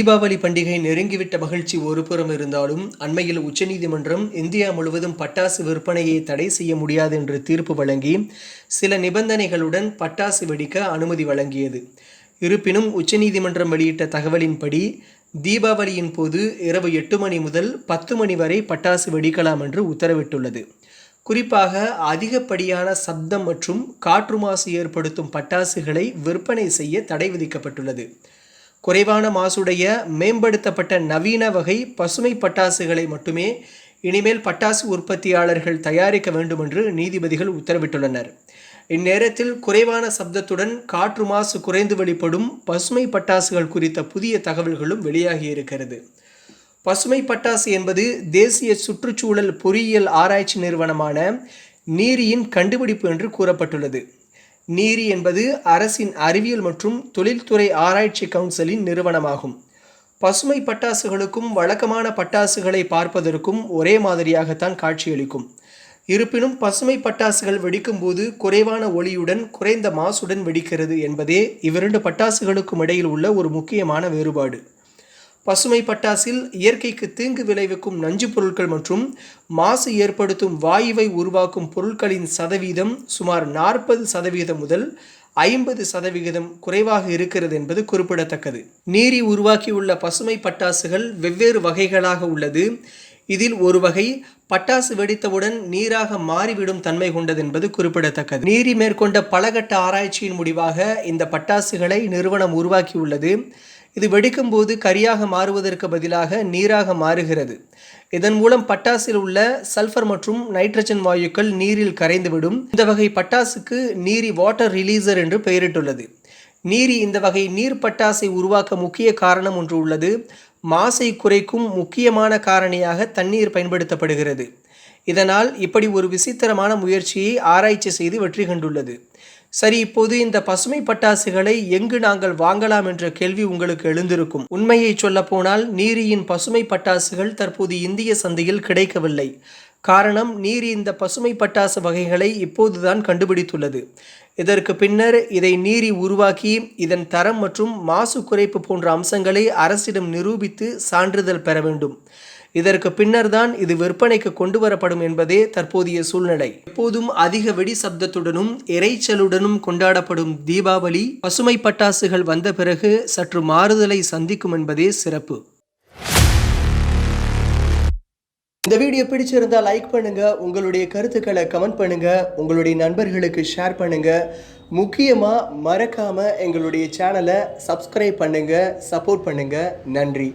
தீபாவளி பண்டிகை நெருங்கிவிட்ட மகிழ்ச்சி ஒருபுறம் இருந்தாலும் அண்மையில் உச்சநீதிமன்றம் இந்தியா முழுவதும் பட்டாசு விற்பனையை தடை செய்ய முடியாது என்று தீர்ப்பு வழங்கி சில நிபந்தனைகளுடன் பட்டாசு வெடிக்க அனுமதி வழங்கியது. இருப்பினும் உச்சநீதிமன்றம் வெளியிட்ட தகவலின்படி தீபாவளியின் போது இரவு எட்டு மணி முதல் பத்து மணி வரை பட்டாசு வெடிக்கலாம் என்று உத்தரவிட்டுள்ளது. குறிப்பாக அதிகப்படியான சப்தம் மற்றும் காற்று மாசு ஏற்படுத்தும் பட்டாசுகளை விற்பனை செய்ய தடை விதிக்கப்பட்டுள்ளது. குறைவான மாசுடைய மேம்படுத்தப்பட்ட நவீன வகை பசுமை பட்டாசுகளை மட்டுமே இனிமேல் பட்டாசு உற்பத்தியாளர்கள் தயாரிக்க வேண்டும் என்று நீதிபதிகள் உத்தரவிட்டுள்ளனர். இந்நேரத்தில் குறைவான சப்தத்துடன் காற்று மாசு குறைந்து வெளிப்படும் பசுமை பட்டாசுகள் குறித்த புதிய தகவல்களும் வெளியாகியிருக்கிறது பசுமை பட்டாசு என்பது தேசிய சுற்றுச்சூழல் பொறியியல் ஆராய்ச்சி நிறுவனமான நீரியின் கண்டுபிடிப்பு என்று கூறப்பட்டுள்ளது. நீரி என்பது அரசின் அறிவியல் மற்றும் தொழில்துறை ஆராய்ச்சி கவுன்சிலின் நிறுவனமாகும். பசுமை பட்டாசுகளுக்கும் வழக்கமான பட்டாசுகளை பார்ப்பதற்கும் ஒரே மாதிரியாகத்தான் காட்சியளிக்கும். இருப்பினும் பசுமை பட்டாசுகள் வெடிக்கும்போது குறைவான ஒளியுடன் குறைந்த மாசுடன் வெடிக்கிறது என்பதே இவ்விரண்டு பட்டாசுகளுக்கும் இடையில் உள்ள ஒரு முக்கியமான வேறுபாடு. பசுமை பட்டாசில் இயற்கைக்கு தீங்கு விளைவிக்கும் நஞ்சு பொருட்கள் மற்றும் மாசு ஏற்படுத்தும் வாயுவை உருவாக்கும் பொருட்களின் சதவீதம் சுமார் நாற்பது சதவீதம் முதல் ஐம்பது சதவிகிதம் குறைவாக இருக்கிறது என்பது குறிப்பிடத்தக்கது. நீரி உருவாக்கியுள்ள பசுமை பட்டாசுகள் வெவ்வேறு வகைகளாக உள்ளது. இதில் ஒரு வகை பட்டாசு வெடித்தவுடன் நீராக மாறிவிடும் தன்மை கொண்டது என்பது குறிப்பிடத்தக்கது. நீரி மேற்கொண்ட பலகட்ட ஆராய்ச்சியின் முடிவாக இந்த பட்டாசுகளை நிறுவனம் உருவாக்கியுள்ளது. இது வெடிக்கும்போது கரியாக மாறுவதற்கு பதிலாக நீராக மாறுகிறது. இதன் மூலம் பட்டாசில் உள்ள சல்ஃபர் மற்றும் நைட்ரஜன் வாயுக்கள் நீரில் கரைந்துவிடும். இந்த வகை பட்டாசுக்கு நீரி வாட்டர் ரிலீசர் என்று பெயரிட்டுள்ளது. நீரி இந்த வகை நீர் பட்டாசை உருவாக்க முக்கிய காரணம் ஒன்று உள்ளது. மாசை குறைக்கும் முக்கியமான காரணியாக தண்ணீர் பயன்படுத்தப்படுகிறது. இதனால் இப்படி ஒரு விசித்திரமான முயற்சியை ஆராய்ச்சி செய்து வெற்றி கண்டுள்ளது. சரி இப்போது இந்த பசுமை பட்டாசுகளை எங்கு நாங்கள் வாங்கலாம் என்ற கேள்வி உங்களுக்கு எழுந்திருக்கும். உண்மையை சொல்லப்போனால் நீரியின் பசுமை பட்டாசுகள் தற்போது இந்திய சந்தையில் கிடைக்கவில்லை. காரணம் நீர் இந்த பசுமை பட்டாசு வகைகளை இப்போதுதான் கண்டுபிடித்துள்ளது. இதற்கு பின்னர் இதை நீரி உருவாக்கி இதன் தரம் மற்றும் மாசு குறைப்பு போன்ற அம்சங்களை அரசிடம் நிரூபித்து சான்றிதழ் பெற வேண்டும். இதற்கு பின்னர் தான் இது விற்பனைக்கு கொண்டு வரப்படும் என்பதே தற்போதைய சூழ்நிலை. எப்போதும் அதிக வெடி சப்தத்துடனும் இறைச்சலுடனும் கொண்டாடப்படும் தீபாவளி பசுமை பட்டாசுகள் வந்த பிறகு சற்று மாறுதலை சந்திக்கும் என்பதே சிறப்பு. இந்த வீடியோ பிடிச்சிருந்தா லைக் பண்ணுங்க உங்களுடைய கருத்துக்களை கமெண்ட் பண்ணுங்க உங்களுடைய நண்பர்களுக்கு ஷேர் பண்ணுங்க. முக்கியமா மறக்காம எங்களுடைய சேனலை சப்ஸ்கிரைப் பண்ணுங்க சப்போர்ட் பண்ணுங்க. நன்றி.